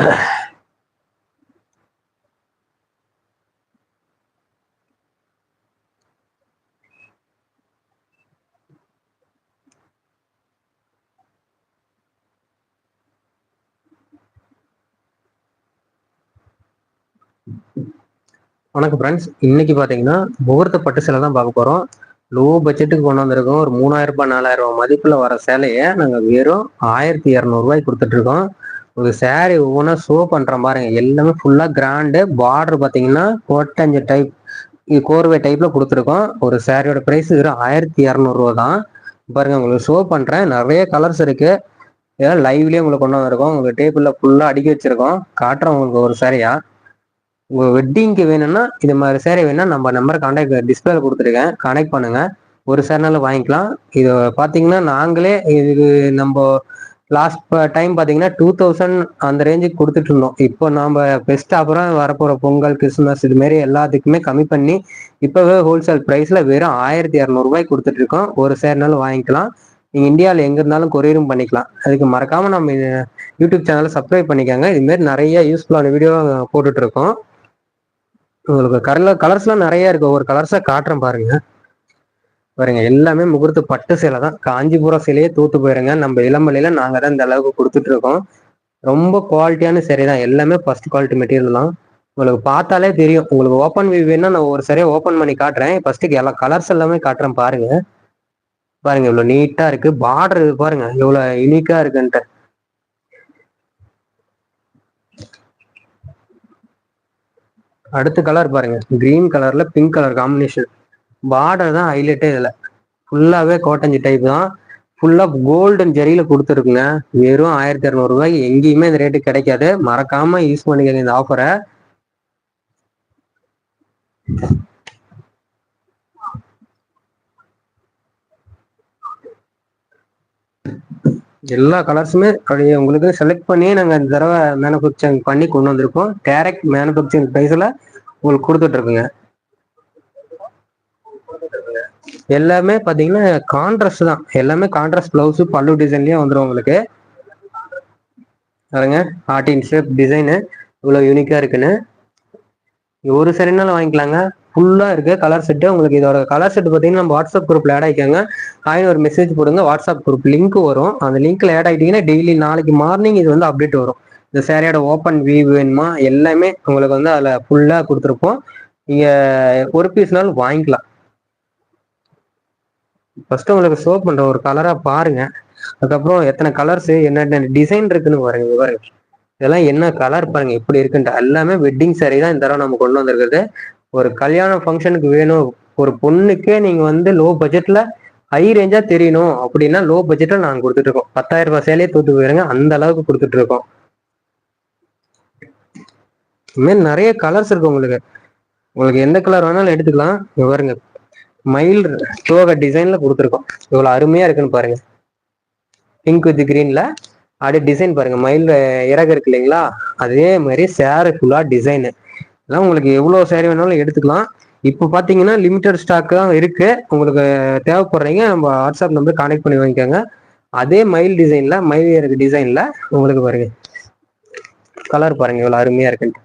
வணக்கம் ஃப்ரெண்ட்ஸ் இன்னைக்கு பார்த்தீங்கன்னா முகூர்த்த பட்டு சேலை தான் பார்க்க போகிறோம் லோ பட்ஜெட்டுக்கு கொண்டு வந்திருக்கோம். ஒரு மூணாயிரம் ரூபாய் நாலாயிரம் ரூபாய் மதிப்பில் வர சேலையை நாங்கள் வெறும் ஆயிரத்தி இரநூறுவாய்க்கு கொடுத்துட்ருக்கோம் ஒரு சேரீ ஒவ்வொன்றா ஷோ பண்ணுறேன் பாருங்க எல்லாமே ஃபுல்லாக கிராண்டு பார்டர் பார்த்தீங்கன்னா கோட்டஞ்சு டைப் இது கோர்வை டைப்பில் கொடுத்துருக்கோம். ஒரு சேரீயோட ப்ரைஸ் வெறும் ஆயிரத்தி இரநூறுவா தான். பாருங்க உங்களுக்கு ஷோ பண்ணுறேன் நிறைய கலர்ஸ் இருக்குது இதெல்லாம் லைவ்லேயே உங்களுக்கு கொண்டு வந்திருக்கோம். உங்களுக்கு டேபிளில் ஃபுல்லாக அடுக்கி வச்சிருக்கோம். காட்டுறோம் உங்களுக்கு ஒரு சேரீயா உங்க வெட்டிங்க்கு வேணும்னா இது மாதிரி சேரீ வேணும்னா நம்ம நம்பர் கான்டாக்ட் டிஸ்பிளேல கொடுத்துருக்கேன். கனெக்ட் பண்ணுங்க. ஒரு சேரனால வாங்கிக்கலாம். இது பார்த்தீங்கன்னா நாங்களே இதுக்கு நம்ம லாஸ்ட் டைம் பார்த்தீங்கன்னா டூ தௌசண்ட் அந்த ரேஞ்சுக்கு கொடுத்துட்டு இருந்தோம். இப்போ நாம் பெஸ்ட் அப்புறம் வரப்போகிற பொங்கல் கிறிஸ்மஸ் இது மாதிரி எல்லாத்துக்குமே கம்மி பண்ணி இப்போவே ஹோல்சேல் ப்ரைஸில் வெறும் ஆயிரத்தி இரநூறுபாய்க்கு கொடுத்துட்டு இருக்கோம். ஒரு சேர்னாலும் வாங்கிக்கலாம். நீங்கள் இந்தியாவில் எங்கே இருந்தாலும் கொரியரும் பண்ணிக்கலாம். அதுக்கு மறக்காமல் நம்ம யூடியூப் சேனலை சப்ஸ்கிரைப் பண்ணிக்கோங்க. இதுமாரி நிறைய யூஸ்ஃபுல்லான வீடியோ போட்டுட்டு இருக்கோம். உங்களுக்கு கலர் கலர்ஸ்லாம் நிறைய இருக்கு. ஒவ்வொரு கலர்ஸா காட்டுறேன் பாருங்க. பாருங்க எல்லாமே முகூர்த்த பட்டு சேலை தான். காஞ்சிபுரம் சேலையே தூத்து போயிருங்க. நம்ம இளம்பலையில நாங்க தான் இந்த அளவுக்கு கொடுத்துட்டு இருக்கோம். ரொம்ப குவாலிட்டியான சேரீ தான். எல்லாமே ஃபர்ஸ்ட் குவாலிட்டி மெட்டீரியல் தான். உங்களுக்கு பார்த்தாலே தெரியும். உங்களுக்கு ஓப்பன் வியூ வேணா நான் ஒரு சரியா ஓப்பன் பண்ணி காட்டுறேன். ஃபர்ஸ்ட்டுக்கு எல்லா கலர்ஸ் எல்லாமே காட்டுறேன் பாருங்க. பாருங்க இவ்வளவு நீட்டா இருக்கு. பார்டர் பாருங்க. இவ்வளவு யூனிக்கா இருக்குன்ட்டு. அடுத்த கலர் பாருங்க. கிரீன் கலர்ல பிங்க் கலர் காம்பினேஷன் பார்டர் தான் ஹைலைட்டே இதில். ஃபுல்லாகவே கோட்டஞ்சி டைப் தான். ஃபுல்லாக கோல்டன் ஜெரியில் கொடுத்துருக்குங்க. வெறும் ஆயிரத்தி இரநூறுபாய்க்கு எங்கேயுமே இந்த ரேட்டு கிடைக்காது. மறக்காமல் யூஸ் பண்ணிக்கோங்க இந்த ஆஃபரை எல்லா கலர்ஸுமே அப்படியே உங்களுக்கு செலக்ட் பண்ணி நாங்கள் இந்த தடவை மேனுஃபேக்சரிங் பண்ணி கொண்டு வந்திருக்கோம். டேரக்ட் மேனுஃபேக்சரிங் ப்ரைஸில் உங்களுக்கு கொடுத்துட்ருக்குங்க எல்லாமே பார்த்தீங்கன்னா கான்ட்ராஸ்ட் தான். எல்லாமே கான்ட்ராஸ்ட் ப்ளவுஸு பல்லு டிசைன்லேயே வந்துடும் உங்களுக்கு. பாருங்க ஆர்டின் ஷேப் டிசைனு இவ்வளோ யூனிக்காக இருக்குன்னு. ஒரு சரினாலும் வாங்கிக்கலாங்க. ஃபுல்லாக இருக்கு கலர் செட்டு உங்களுக்கு இதோட கலர் செட் பார்த்தீங்கன்னா நம்ம வாட்ஸ்அப் குரூப்பில் ஆட் ஆகிக்கோங்க ஆயின் ஒரு மெசேஜ் போடுங்க வாட்ஸ்அப் குரூப் லிங்க் வரும். அந்த லிங்க்ல ஆட் ஆகிட்டீங்கன்னா டெய்லி நாளைக்கு மார்னிங் இது வந்து அப்டேட் வரும். இந்த சேரீயோட ஓப்பன் வியூ வேணுமா? எல்லாமே உங்களுக்கு வந்து அதில் ஃபுல்லாக கொடுத்துருப்போம். நீங்கள் ஒரு பீஸ்னாலும் வாங்கிக்கலாம். ஃபர்ஸ்ட் உங்களுக்கு ஷோ பண்ணுற ஒரு கலராக பாருங்க. அதுக்கப்புறம் எத்தனை கலர்ஸ் என்னென்ன டிசைன் இருக்குன்னு பாருங்க இதெல்லாம் என்ன கலர் பாருங்க எப்படி இருக்குன்ட்டு. எல்லாமே வெட்டிங் சாரி தான் இந்த தடவை நம்ம கொண்டு வந்திருக்கிறது. ஒரு கல்யாண ஃபங்க்ஷனுக்கு வேணும். ஒரு பொண்ணுக்கே நீங்க வந்து லோ பட்ஜெட்ல ஹை ரேஞ்சா தெரியணும். அப்படின்னா லோ பட்ஜெட்ல நாங்க கொடுத்துட்டு இருக்கோம். பத்தாயிரம் ரூபாய் சேலையே தூத்து போயிருங்க அந்த அளவுக்கு கொடுத்துட்டு இருக்கோம். இதுமாரி நிறைய கலர்ஸ் இருக்கு உங்களுக்கு. உங்களுக்கு எந்த கலர் வேணாலும் எடுத்துக்கலாம். பாருங்க. மயில் தோகை டிசைன்ல கொடுத்துருக்கோம். இவ்வளவு அருமையா இருக்குன்னு பாருங்க. பிங்க் வித் கிரீன்ல அப்படியே டிசைன் பாருங்க. மயில் இறகு இருக்கு இல்லைங்களா? அதே மாதிரி சேரு ஃபுல்லா டிசைனு இதெல்லாம் உங்களுக்கு எவ்வளோ சேரீ வேணாலும் எடுத்துக்கலாம். இப்போ பார்த்தீங்கன்னா லிமிடெட் ஸ்டாக் தான் இருக்கு. உங்களுக்கு தேவைப்படுறீங்க நம்ம வாட்ஸ்அப் நம்பர் கான்டெக்ட் பண்ணி வாங்கிக்கோங்க. அதே மயில் டிசைன்ல மயில் இறகு டிசைன்ல உங்களுக்கு பாருங்க. கலர் பாருங்க இவ்வளோ அருமையா இருக்குன்ட்டு.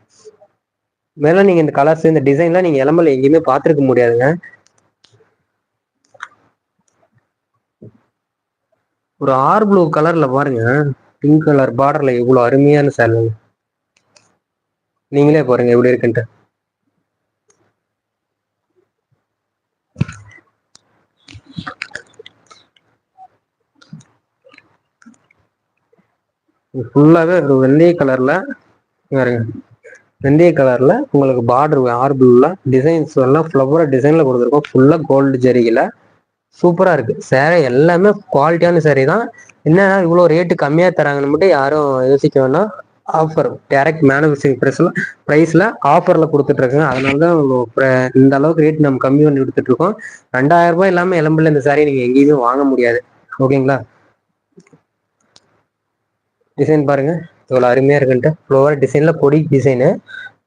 மேலும் நீங்க இந்த கலர்ஸ் இந்த டிசைன்லாம் நீங்க இளம்பல எங்கேயுமே பார்த்துருக்க முடியாதுங்க. ஒரு ஆர் ப்ளூ கலர்ல பாருங்க. பிங்க் கலர் பார்டர்ல இவ்வளவு அருமையான சேலை நீங்களே பாருங்க எப்படி இருக்குன்ட்டு. ஃபுல்லாகவே ஒரு வெந்தய கலரில் பாருங்க. வெந்தய கலரில் உங்களுக்கு பார்டர் ஆர் டிசைன்ஸ் எல்லாம் ஃப்ளவர் டிசைனில் கொடுத்துருக்கோம். ஃபுல்லாக கோல்டு ஜெரியில் சூப்பரா இருக்கு. சேரீ எல்லாமே குவாலிட்டியான சேரீ தான். என்னன்னா இவ்வளோ ரேட்டு கம்மியா தராங்கன்னு மட்டும் யாரும் யோசிக்க வேணாம். ஆஃபர் டைரக்ட் மேனுஃபேக்சரிங் ப்ரைஸ்ல ப்ரைஸ்ல ஆஃபர்ல கொடுத்துட்டு இருக்காங்க. அதனால தான் இந்த அளவுக்கு ரேட் நம்ம கம்மி பண்ணி கொடுத்துட்டு இருக்கோம். ரெண்டாயிரம் ரூபாய் இல்லாம இளம்பில் இந்த சாரி நீங்க எங்கேயுமே வாங்க முடியாது. ஓகேங்களா டிசைன் பாருங்க. இவ்வளவு அருமையா இருக்குன்ட்டு. ஃப்ளோவர் டிசைன்ல பொடி டிசைனு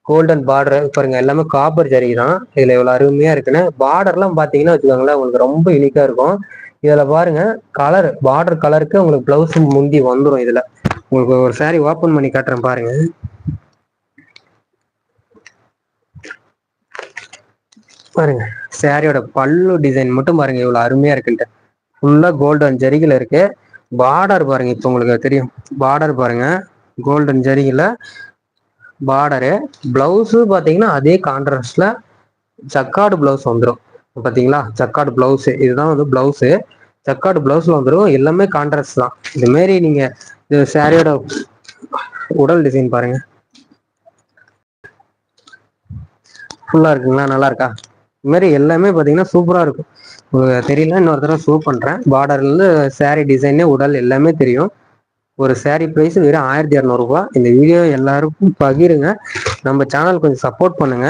கோல்டன் பார்டர் பாருங்க எல்லாமே காப்பர் ஜரி தான். இதுல இவ்வளவு அருமையா இருக்குன்னு. பார்டர்லாம் பாத்தீங்கன்னா வச்சுக்கோங்களேன் உங்களுக்கு ரொம்ப யூனிக்கா இருக்கும். இதுல பாருங்க கலர் பார்டர் கலருக்கு உங்களுக்கு பிளவுஸ் முந்தி வந்துடும் இதுல. உங்களுக்கு ஒரு சாரி ஓபன் பண்ணி காட்டுறேன் பாருங்க. பாருங்க சாரியோட பல்லு டிசைன் மட்டும் பாருங்க இவ்வளவு அருமையா இருக்குன்ட்டு. ஃபுல்லா கோல்டன் ஜரிகள் இருக்கு. பார்டர் பாருங்க இப்போ உங்களுக்கு தெரியும். பார்டர் பாருங்க கோல்டன் ஜரிகில பார்டரு பிளவுஸு பார்த்தீங்கன்னா அதே கான்ட்ராஸ்டில் சக்காடு பிளவுஸ் வந்துடும் பார்த்தீங்களா சக்காடு ப்ளவுஸு இதுதான் வந்து பிளவுஸு சக்காடு ப்ளவுஸில் வந்துடும் எல்லாமே கான்ட்ராஸ்ட் தான். இதுமாரி மாரி நீங்க இந்த சாரியோட உடல் டிசைன் பாருங்க. ஃபுல்லாக இருக்குங்களா? நல்லா இருக்கா? இது மாதிரி எல்லாமே பார்த்தீங்கன்னா சூப்பராக இருக்கும். உங்களுக்கு தெரியல இன்னொரு தடவை ஷூ பண்ணுறேன் பார்டர்லேருந்து சாரி டிசைனே உடல் எல்லாமே தெரியும். ஒரு சாரி ப்ரைஸ் வெறும் ஆயிரத்தி இரநூறுபா இந்த வீடியோ எல்லாருக்கும் பகிருங்க. நம்ம சேனல் கொஞ்சம் சப்போர்ட் பண்ணுங்க.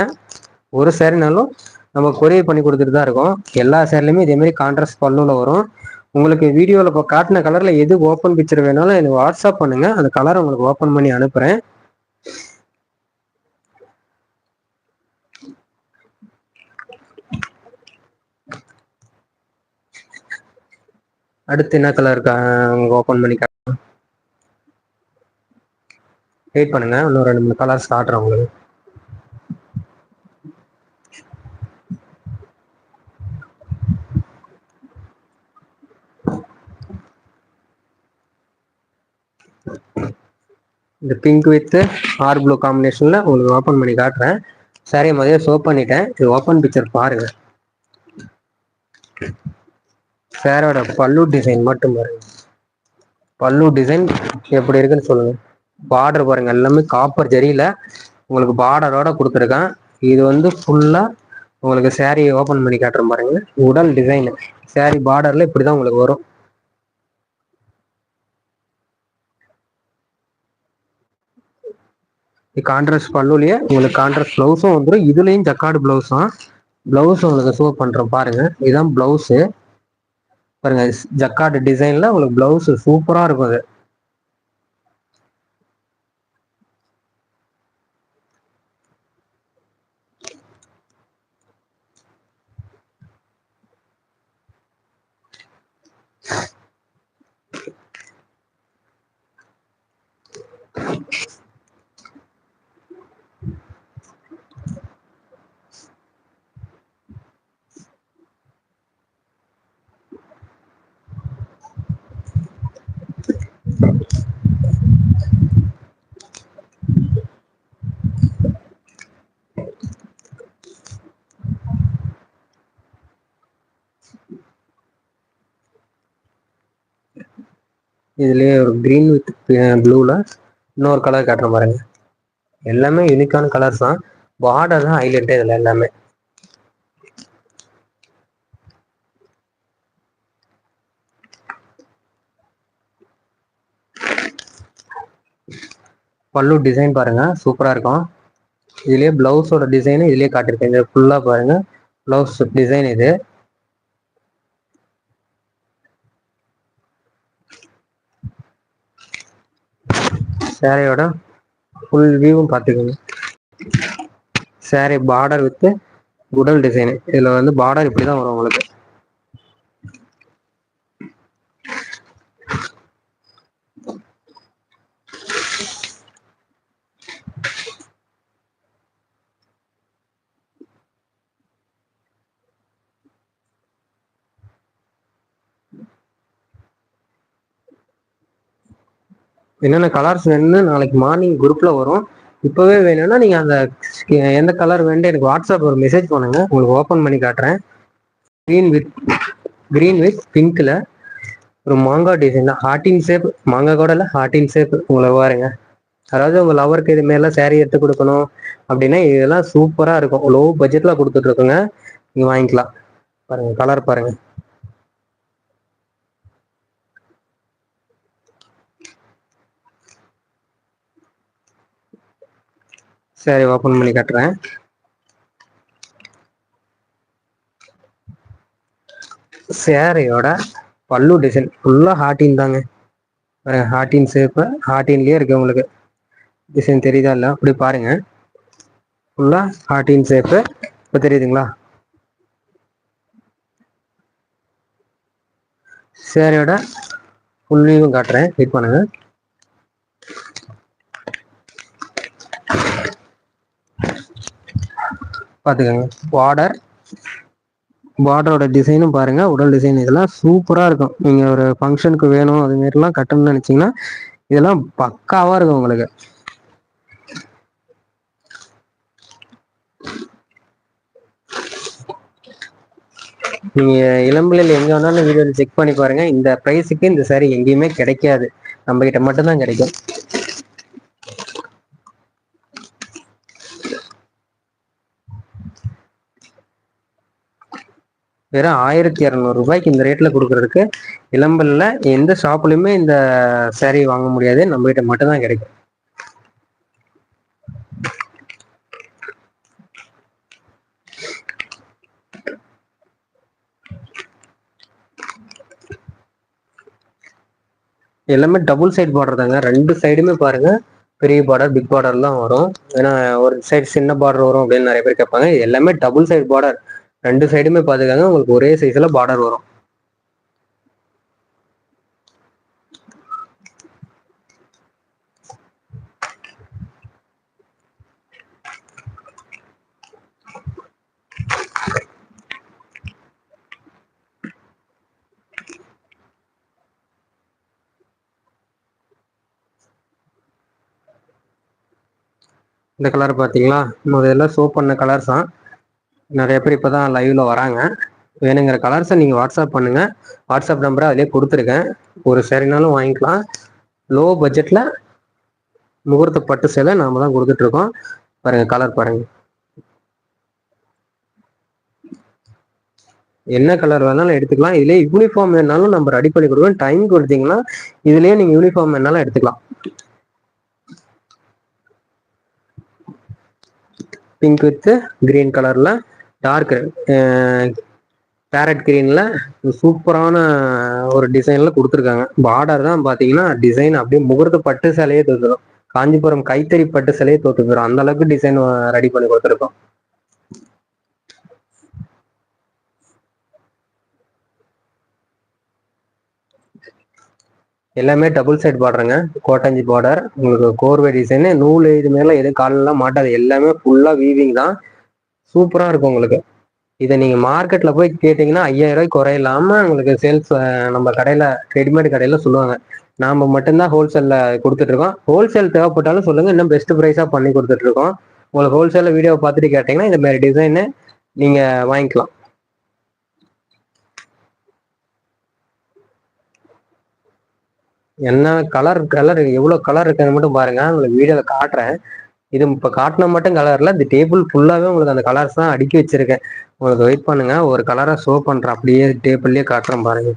ஒரு சாரினாலும் நம்ம கொரியர் பண்ணி கொடுத்துட்டு தான் இருக்கோம். எல்லா சேரீலையுமே இதே மாதிரி கான்ட்ராஸ்ட் பல்லுல வரும். உங்களுக்கு வீடியோவில் இப்போ காட்டின கலரில் எது ஓப்பன் பிக்சர் வேணாலும் எனக்கு வாட்ஸ்அப் பண்ணுங்க. அந்த கலரை உங்களுக்கு ஓப்பன் பண்ணி அனுப்புகிறேன் அடுத்து என்ன கலர் இருக்கா? ஓப்பன் பண்ணி வெயிட் பண்ணுங்க. இன்னும் ரெண்டு மூணு கலர்ஸ் காட்டுறேன் உங்களுக்கு. இந்த பிங்க் வித் ஆர் ப்ளூ காம்பினேஷன்ல உங்களுக்கு ஓப்பன் பண்ணி காட்டுறேன். சரி மதியம் சோப் பண்ணிட்டேன். இது ஓப்பன் பிக்சர் பாருங்க. சேரோட பல்லு டிசைன் மட்டும் பாருங்க. பல்லு டிசைன் எப்படி இருக்குன்னு சொல்லுங்க. பார்டர் பாருங்க எல்லாமே காப்பர் ஜரியில உங்களுக்கு பார்டரோட கொடுத்துருக்கேன். இது வந்து ஃபுல்லா உங்களுக்கு சேரீ ஓப்பன் பண்ணி காட்டுறேன் பாருங்க. உடல் டிசைன் சேரீ பார்டர்ல இப்படிதான் உங்களுக்கு வரும். கான்ட்ராஸ்ட் பல்லுலயே உங்களுக்கு கான்ட்ராஸ்ட் பிளவுஸும் வந்துடும் இதுலயும் ஜக்காடு பிளவுஸ் தான். பிளவுஸ் உங்களுக்கு ஷோ பண்றேன் பாருங்க. இதுதான் ப்ளவுஸு பாருங்க ஜக்காடு டிசைன்ல உங்களுக்கு பிளவுஸ் சூப்பரா இருக்கும் அது. இதுலேயே ஒரு கிரீன் வித் ப்ளூவில் இன்னொரு கலர் காட்டுற பாருங்க. எல்லாமே யூனிக்கான கலர்ஸ் தான். பார்டர் தான் ஹைலைட்டு இதில் எல்லாமே. பல்லு டிசைன் பாருங்க. சூப்பராக இருக்கும். இதுலேயே பிளவுஸோட டிசைனு இதுலேயே காட்டிருக்கேன் இது ஃபுல்லாக பாருங்க. ப்ளவுஸ் டிசைன் இது. சேரையோட ஃபுல் வியூவும் பார்த்துக்கோங்க. சேரீ பார்டர் வித் குடல் டிசைன் இதுல வந்து பார்டர் இப்படி தான் வரும் உங்களுக்கு. என்னென்ன கலர்ஸ் வேணும்னு நாளைக்கு மார்னிங் குரூப்பில் வரும். இப்போவே வேணும்னா நீங்கள் அந்த எந்த கலர் வேணும் எனக்கு வாட்ஸ்அப் ஒரு மெசேஜ் பண்ணுங்க. உங்களுக்கு ஓப்பன் பண்ணி காட்டுறேன். க்ரீன் வித் க்ரீன் வித் பிங்க்கில் ஒரு மாங்காய் டிசைன் தான். ஹார்டின் ஷேப் மாங்காய் கூட இல்லை ஹார்டின் ஷேப் உங்களை பாருங்க. அதாவது உங்கள் லவருக்கு இது மாரிலாம் சேரீ எடுத்து கொடுக்கணும் அப்படின்னா இதெல்லாம் சூப்பராக இருக்கும். லோ பட்ஜெட்டில் கொடுத்துட்ருக்குங்க நீங்கள் வாங்கிக்கலாம். பாருங்கள் கலர் பாருங்கள் சரி ஓப்பன் பண்ணி காட்டுறேன். சேரையோட பல்லு டிசைன் ஃபுல்லாக ஹார்டின் தாங்க. ஹார்டின் ஷேப்பு ஹார்டின்லயே இருக்கு உங்களுக்கு. டிசைன் தெரியுதா இல்ல அப்படி பாருங்க. ஃபுல்லாக ஹார்டின் ஷேப்பு இப்போ தெரியுதுங்களா? சேரையோட ஃபுல்லையும் காட்டுறேன். வெயிட் பண்ணுங்க. பாத்துக்கோங்க. பார்டர் பார்டரோட டிசைனும் பாருங்க. உடல் டிசைன் இதெல்லாம் சூப்பரா இருக்கும். நீங்க ஒரு ஃபங்க்ஷனுக்கு வேணும் அது மாரிலாம் கட்டணும்னு நினைச்சீங்கன்னா இதெல்லாம் பக்காவா இருக்கும் உங்களுக்கு. நீங்க இளம்பிள்ளையில் எங்கே வேணாலும் வீடியோ செக் பண்ணி பாருங்க. இந்த ப்ரைஸுக்கு இந்த சாரி எங்கேயுமே கிடைக்காது. நம்ம கிட்ட மட்டும்தான் கிடைக்கும். வெறும் ஆயிரத்தி இரநூறு ரூபாய்க்கு இந்த ரேட்ல கொடுக்கறதுக்கு இளம்பல்ல எந்த ஷாப்லயுமே இந்த சேரீ வாங்க முடியாது. நம்ம கிட்ட மட்டும்தான் கிடைக்கும். எல்லாமே டபுள் சைடு பார்டர் தாங்க. ரெண்டு சைடுமே பாருங்க. பெரிய பார்டர் பிக் பார்டர்லாம் வரும். ஏன்னா ஒரு சைடு சின்ன பார்டர் வரும் அப்படின்னு நிறைய பேர் கேட்பாங்க. எல்லாமே டபுள் சைடு பார்டர் ரெண்டு சைடுமே பார்த்துக்காங்க உங்களுக்கு ஒரே சைஸ்ல பார்டர் வரும். இந்த கலர் பார்த்தீங்களா இதெல்லாம் ஷோ பண்ண கலர்ஸ் தான். நிறைய பேர் இப்போ தான் லைவ்ல வராங்க. வேணுங்கிற கலர்ஸை நீங்கள் வாட்ஸ்அப் பண்ணுங்க. வாட்ஸ்அப் நம்பரை அதிலே கொடுத்துருக்கேன். ஒரு சரினாலும் வாங்கிக்கலாம். லோ பட்ஜெட்டில் முகூர்த்த பட்டு சேலை நாம தான் கொடுத்துட்ருக்கோம் பாருங்க கலர் பாருங்க. என்ன கலர் வேணாலும் எடுத்துக்கலாம். இதுலேயே யூனிஃபார்ம் வேணாலும் நம்ம ரெடி பண்ணி கொடுக்கணும். டைம் கொடுத்தீங்கன்னா இதுலேயே நீங்கள் யூனிஃபார்ம் வேணாலும் எடுத்துக்கலாம். பிங்க் வித் கிரீன் கலர்ல டார்க் பேரட் கிரீன்ல சூப்பரான ஒரு டிசைன்ல கொடுத்துருக்காங்க. பார்டர் தான் பாத்தீங்கன்னா டிசைன் அப்படியே முகூர்த்த பட்டு சேலையே தோத்துடும் காஞ்சிபுரம் கைத்தறி பட்டு சேலையே தோத்து போயிடும் அந்த அளவுக்கு டிசைன் ரெடி பண்ணி கொடுத்துருக்கோம். எல்லாமே டபுள் சைட் பார்டருங்க கோட்டஞ்சி பார்டர் உங்களுக்கு கோர்வை டிசைனு நூல் இது மேல எதுவும் காலெல்லாம் மாட்டாது. எல்லாமே ஃபுல்லா வீவிங் தான். சூப்பரா இருக்கும் உங்களுக்கு. இதை நீங்க மார்க்கெட்ல போய் கேட்டீங்கன்னா ஐயாயிரம் ரூபாய் குறையில்லாம உங்களுக்கு சேல்ஸ் நம்ம கடையில ரெடிமேட் கடையில சொல்லுவாங்க. நாம மட்டும்தான் ஹோல்சேல்ல கொடுத்துட்டு இருக்கோம். ஹோல்சேல் தேவைப்பட்டாலும் சொல்லுங்க. இன்னும் பெஸ்ட் ப்ரைஸா பண்ணி கொடுத்துட்டு இருக்கோம். உங்களுக்கு ஹோல்சேல்ல வீடியோ பார்த்துட்டு கேட்டீங்கன்னா இந்த மாதிரி டிசைனு நீங்க வாங்கிக்கலாம். என்ன கலர் கலர் எவ்வளவு கலர் இருக்குன்னு மட்டும் பாருங்க. உங்களுக்கு வீடியோல காட்டுறேன். இது இப்ப காட்டின மட்டும் கலர்ல இந்த டேபிள் ஃபுல்லாவே உங்களுக்கு அந்த கலர்ஸ் தான் அடுக்கி வச்சிருக்கேன். உங்களுக்கு வெயிட் பண்ணுங்க. ஒரு கலரா ஷோ பண்றேன் அப்படியே டேபிள்லயே காட்டுறேன் பாருங்க.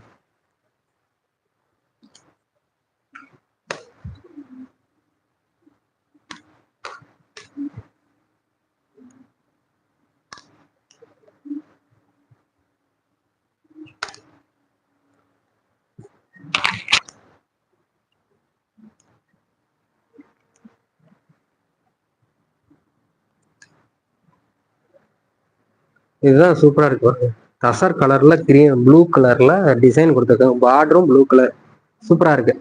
இதுதான் சூப்பரா இருக்கு பாருங்க. தசர் கலர்ல கிரீன் ப்ளூ கலர்ல டிசைன் கொடுத்துருக்காங்க. பார்டரும் ப்ளூ கலர் சூப்பரா இருக்கு.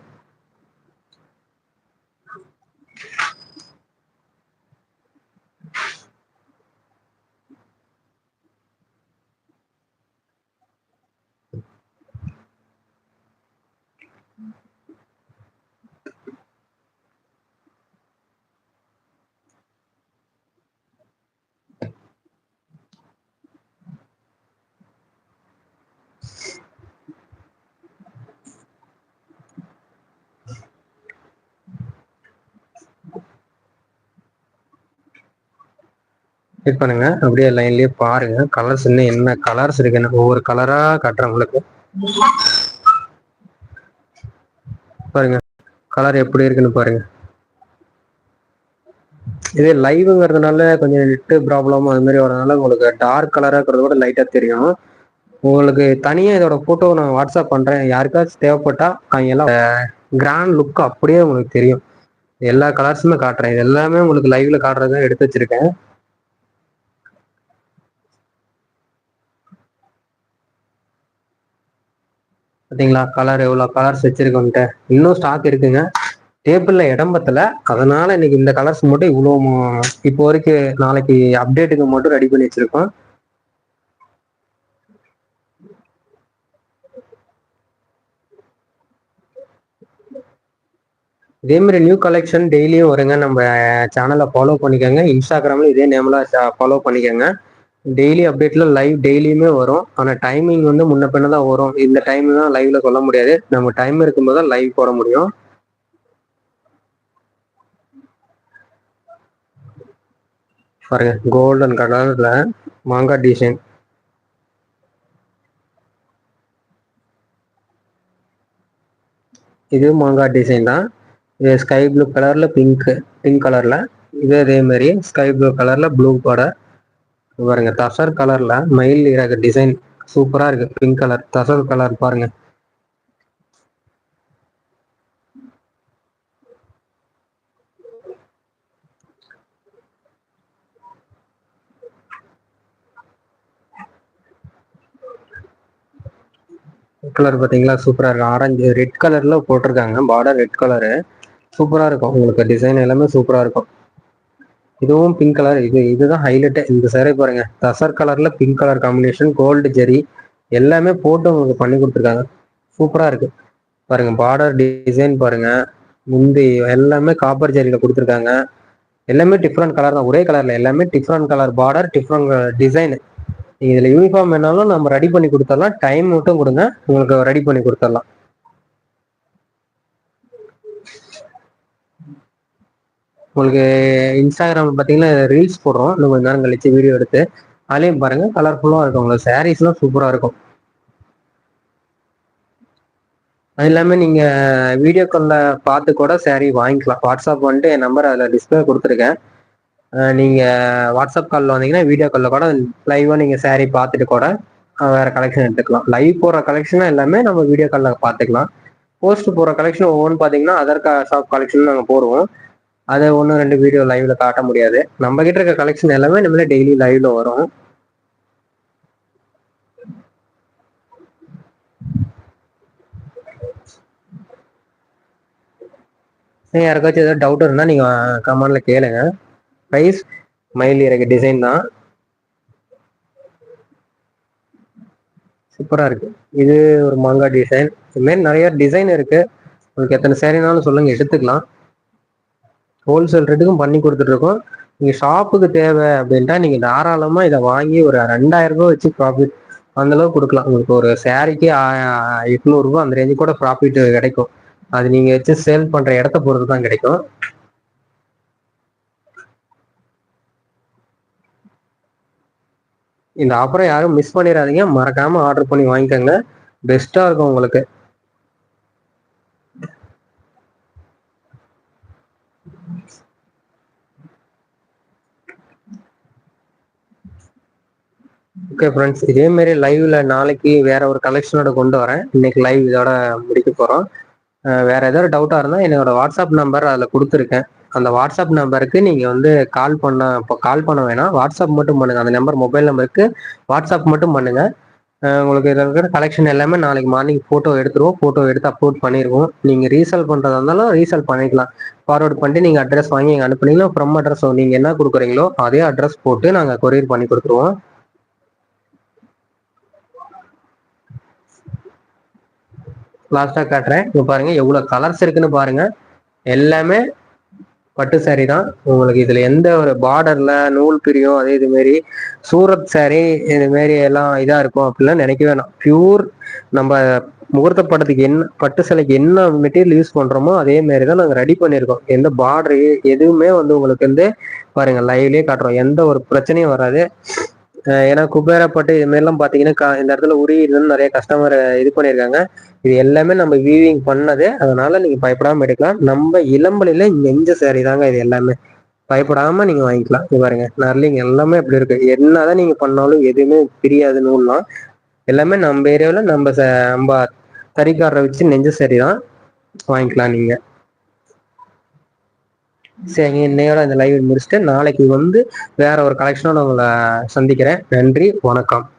வெயிட் பண்ணுங்க. அப்படியே லைன்லயே பாருங்க. கலர்ஸ் இன்னும் என்ன கலர்ஸ் இருக்குன்னு ஒவ்வொரு கலரா காட்டுறேன் உங்களுக்கு. பாருங்க. கலர் எப்படி இருக்குன்னு பாருங்க. இதே லைவ்ங்கிறதுனால கொஞ்சம் நெட்டு ப்ராப்ளம் அது மாதிரி வரதுனால உங்களுக்கு டார்க் கலராக இருக்கிறத விட லைட்டாக தெரியும். உங்களுக்கு தனியாக இதோட ஃபோட்டோ நான் வாட்ஸ்அப் பண்ணுறேன் யாருக்காச்சும் தேவைப்பட்டா அவங்க எல்லாம் கிராண்ட் லுக் அப்படியே உங்களுக்கு தெரியும். எல்லா கலர்ஸுமே காட்டுறேன். இது எல்லாமே உங்களுக்கு லைவ்ல காட்டுறதை எடுத்து வச்சிருக்கேன். பார்த்தீங்களா கலர் எவ்வளோ கலர்ஸ் வச்சுருக்கோன்ட்டு. இன்னும் ஸ்டாக் இருக்குங்க. டேபிளில் இடம் பத்தல. அதனால இன்னைக்கு இந்த கலர்ஸ் மட்டும் இவ்வளோ இப்போ வரைக்கும் நாளைக்கு அப்டேட்டுக்கு மட்டும் ரெடி பண்ணி வச்சுருக்கோம். இதே மாதிரி நியூ கலெக்ஷன் டெய்லியும் வருங்க. நம்ம சேனலை ஃபாலோ பண்ணிக்கோங்க. இன்ஸ்டாகிராமில் இதே நேமில் ஃபாலோ பண்ணிக்கோங்க. டெய்லி அப்டேட்ல லைவ் டெய்லியுமே வரும். ஆனால் டைமிங் வந்து முன்ன பின்ன தான் வரும். இந்த டைம் தான் லைவ்ல சொல்ல முடியாது. நம்ம டைம் இருக்கும்போது தான் லைவ் போட முடியும். பாருங்க கோல்டன் கலர்ல மாங்காய் டிசைன் இது மாங்காய் டிசைன் தான். இது ஸ்கை ப்ளூ கலர்ல பிங்க் பிங்க் கலர்ல இது அதே மாதிரி ஸ்கை ப்ளூ கலர்ல ப்ளூ பார்டர் பாருங்க தசர் கலர்ல மயில் இறகு டிசைன் சூப்பரா இருக்கு. பிங்க் கலர் தசர் கலர் பாருங்க. கலர் பார்த்தீங்களா சூப்பராக இருக்கும் ஆரஞ்சு ரெட் கலரில் போட்டிருக்காங்க. பார்டர் ரெட் கலரு சூப்பராக இருக்கும். உங்களுக்கு டிசைன் எல்லாமே சூப்பராக இருக்கும். இதுவும் பிங்க் கலர் இது இதுதான் ஹைலைட்டு இந்த சேரை பாருங்க. தசர் கலரில் pink colour combination gold zari எல்லாமே போட்டு உங்களுக்கு பண்ணி கொடுத்துருக்காங்க. சூப்பராக இருக்கு. பாருங்க பார்டர் டிசைன் பாருங்க. முந்தி எல்லாமே காப்பர் ஜெரியில் கொடுத்துருக்காங்க. எல்லாமே டிஃப்ரெண்ட் கலர் தான். ஒரே கலர்ல எல்லாமே different colour border different design நீங்கள் இதில் யூனிஃபார்ம் வேணாலும் நம்ம ரெடி பண்ணி கொடுத்துடலாம். டைம் மட்டும் கொடுங்க. உங்களுக்கு ரெடி பண்ணி கொடுத்துடலாம். உங்களுக்கு இன்ஸ்டாகிராம் பார்த்தீங்கன்னா ரீல்ஸ் போடுறோம். இன்னும் கொஞ்ச நேரம் கழிச்சு வீடியோ எடுத்து அதுலேயும் பாருங்க கலர்ஃபுல்லாக இருக்கும். உங்களுக்கு சாரீஸ்லாம் சூப்பராக இருக்கும். அது இல்லாமல் நீங்கள் வீடியோ காலில் பார்த்து கூட சாரீ வாங்கிக்கலாம். வாட்ஸ்அப் வந்துட்டு என் நம்பர் அதில் டிஸ்பிளே கொடுத்துருக்கேன். நீங்கள் வாட்ஸ்அப் காலில் வந்தீங்கன்னா வீடியோ காலில் கூட லைவாக நீங்கள் சாரீ பார்த்துட்டு கூட வேறு கலெக்ஷன் எடுத்துக்கலாம். லைவ் போடுற கலெக்ஷனாக எல்லாமே நம்ம வீடியோ காலில் பார்த்துக்கலாம். போஸ்ட் போகிற கலெக்ஷன் ஒவ்வொன்று பார்த்தீங்கன்னா அதர் ஷாப் கலெக்ஷன் நாங்கள் போடுவோம். அதை ஒன்றும் ரெண்டு வீடியோ லைவ்ல காட்ட முடியாது. நம்ம கிட்ட இருக்க கலெக்ஷன் எல்லாமே நம்மளே டெய்லி லைவ்ல வரும். யாருக்காச்சும் ஏதாவது டவுட் இருந்தால் நீங்கள் கமெண்ட்ல கேளுங்க. ப்ரைஸ் மயில் இறக்கு டிசைன் தான். சூப்பராக இருக்கு. இது ஒரு மாங்கா டிசைன் இதுமாரி நிறைய டிசைன் இருக்கு. உங்களுக்கு எத்தனை சேரீனாலும் சொல்லுங்க எடுத்துக்கலாம். ஹோல்சேல் ரேட்டுக்கும் பண்ணி கொடுத்துட்ருக்கோம். நீங்கள் ஷாப்புக்கு தேவை அப்படின்ட்டா நீங்கள் தாராளமாக இதை வாங்கி ஒரு ரெண்டாயிரம் ரூபாய் வச்சு ப்ராஃபிட் அந்தளவுக்கு கொடுக்கலாம். உங்களுக்கு ஒரு சேரீக்கு எட்நூறுரூவா அந்த ரேஞ்சு கூட ப்ராஃபிட் கிடைக்கும். அது நீங்கள் வச்சு சேல் பண்ணுற இடத்த பொறுத்து தான் கிடைக்கும். இந்த ஆஃபரை யாரும் மிஸ் பண்ணிடாதீங்க. மறக்காம ஆர்டர் பண்ணி வாங்கிக்கோங்க. பெஸ்ட்டாக இருக்கும் உங்களுக்கு. ஓகே ஃப்ரெண்ட்ஸ் இதே மாதிரி லைவ்ல நாளைக்கு வேற ஒரு கலெக்ஷனோட கொண்டு வரேன். இன்னைக்கு லைவ் இதோட முடிக்க போறோம். வேற ஏதாவது டவுட்டா இருந்தா என்னோட வாட்ஸ்அப் நம்பர் அதில் கொடுத்துருக்கேன். அந்த வாட்ஸ்அப் நம்பருக்கு நீங்க வந்து கால் பண்ண இப்போ கால் பண்ண வேணாம். வாட்ஸ்அப் மட்டும் பண்ணுங்க. அந்த நம்பர் மொபைல் நம்பருக்கு வாட்ஸ்அப் மட்டும் பண்ணுங்க. உங்களுக்கு இதில் இருக்கிற கலெக்ஷன் எல்லாமே நாளைக்கு மார்னிங் ஃபோட்டோ எடுத்துருவோம். ஃபோட்டோ எடுத்து அப்லோட் பண்ணிடுவோம் நீங்கள் ரீசேல் பண்ணுறதா இருந்தாலும் ரீசேல் பண்ணிக்கலாம். ஃபார்வர்ட் பண்ணிட்டு நீங்கள் அட்ரஸ் வாங்கி எங்கள் அனுப்புனீங்கன்னா ஃப்ரம் அட்ரஸ் நீங்கள் என்ன கொடுக்குறீங்களோ அதே அட்ரஸ் போட்டு நாங்கள் கொரியர் பண்ணி கொடுத்துருவோம். லாஸ்ட்டாக காட்டுறேன். இப்போ பாருங்க எவ்வளோ கலர்ஸ் இருக்குன்னு பாருங்க. எல்லாமே பட்டு சாரி தான். உங்களுக்கு இதுல எந்த ஒரு பார்டர்ல நூல் பிரியும் அதே இது சூரத் சாரி இது மாரி எல்லாம் இதா இருக்கும் அப்படிலாம் நினைக்க வேணாம். பியூர் நம்ம முகூர்த்த படத்துக்கு என்ன பட்டு சிலைக்கு என்ன மெட்டீரியல் யூஸ் பண்றோமோ அதே மாதிரி தான் நாங்கள் ரெடி பண்ணியிருக்கோம். எந்த பார்டரு எதுவுமே வந்து உங்களுக்கு வந்து பாருங்க லைவ்லயே காட்டுறோம். எந்த ஒரு பிரச்சனையும் வராது. ஏன்னா குபேரப்பட்டு இது மாதிரிலாம் பார்த்தீங்கன்னா இந்த இடத்துல உரி நிறைய கஸ்டமர் இது பண்ணியிருக்காங்க. இது எல்லாமே நம்ம வீவிங் பண்ணது. அதனால நீங்கள் பயப்படாமல் எடுக்கலாம். நம்ம இளம்பலில நெஞ்ச சேரீ தாங்க இது எல்லாமே. பயப்படாமல் நீங்கள் வாங்கிக்கலாம். இது பாருங்க. நர்லிங் எல்லாமே அப்படி இருக்கு. என்னதான் நீங்கள் பண்ணாலும் எதுவுமே பிரியாது நூல்லாம் எல்லாமே நம்ம ஏரியாவில் நம்ம நம்ம தறிக்காரரை வச்சு நெஞ்ச சரி தான் வாங்கிக்கலாம் நீங்கள் சரிங்க இன்னையோட இந்த லைவ் முடிச்சுட்டு நாளைக்கு வந்து வேற ஒரு கலெக்ஷனோட உங்களை சந்திக்கிறேன். நன்றி வணக்கம்.